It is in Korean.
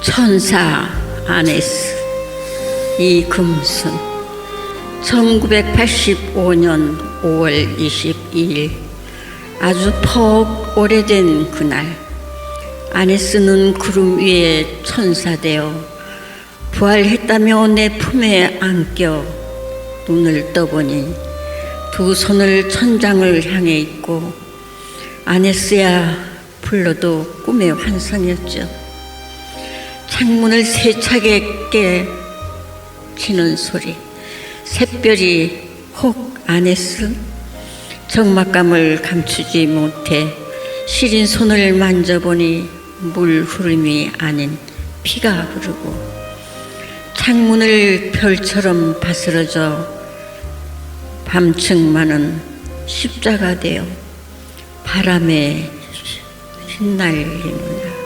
천사 아네스 이금순 1985년 5월 22일 아주 퍽 오래된 그날 아네스는 구름 위에 천사되어 부활했다며 내 품에 안겨 눈을 떠보니 두 손을 천장을 향해 있고 아네스야 불러도 꿈의 환상이었죠. 창문을 세차게 깨 치는 소리 샛별이 혹 아네스 적막감을 감추지 못해 시린 손을 만져보니 물 흐름이 아닌 피가 흐르고 창문을 별처럼 바스러져 밤층만은 십자가 되어 바람에 휘날리는다.